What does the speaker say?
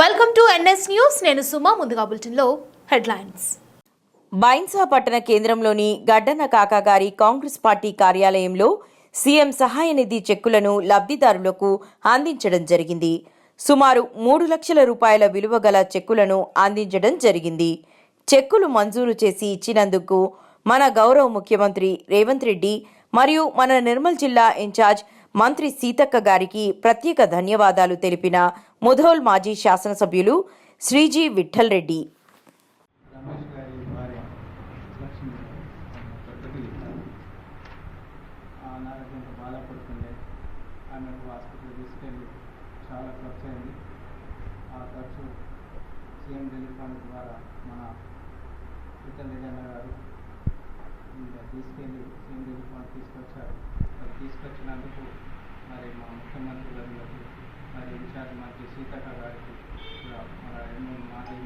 Welcome to NS news నేను సుమా ముందుగా బులెటిన్లో హెడ్లైన్స్. బైన్సా పట్టణ కేంద్రంలోని గడ్డన కాకా గారి కాంగ్రెస్ పార్టీ కార్యాలయంలో సీఎం సహాయ నిధి చెక్కులను లబ్ధిదారులకు అందించడం జరిగింది. సుమారు మూడు లక్షల రూపాయల విలువ గల చెక్కులను అందించడం జరిగింది. చెక్కులు మంజూరు చేసి ఇచ్చినందుకు మన గౌరవ ముఖ్యమంత్రి రేవంత్ రెడ్డి మరియు మన నిర్మల్ జిల్లా ఇన్ఛార్జ్ మంత్రి సీతక్క గారికి ప్రత్యేక ధన్యవాదాలు తెలిపిన ముధోల్ మాజీ శాసనసభ్యులు శ్రీజీ విఠల్ రెడ్డి. ఆమెకు హాస్పిటల్ తీసుకెళ్ళి చాలా ఖర్చు అయింది. ఆ ఖర్చు సీఎం రిలీఫ్ ఫండ్ ద్వారా మన విఠల్ రెడ్డి గారు తీసుకెళ్ళి సీఎం రిలీఫ్ ఫండ్ తీసుకొచ్చారు. తీసుకొచ్చినందుకు ముఖ్యమంత్రి గారికి మరి ఇన్ఛార్జ్ మంత్రి సీతక్క గారికి కూడా మన రెండు మాజీ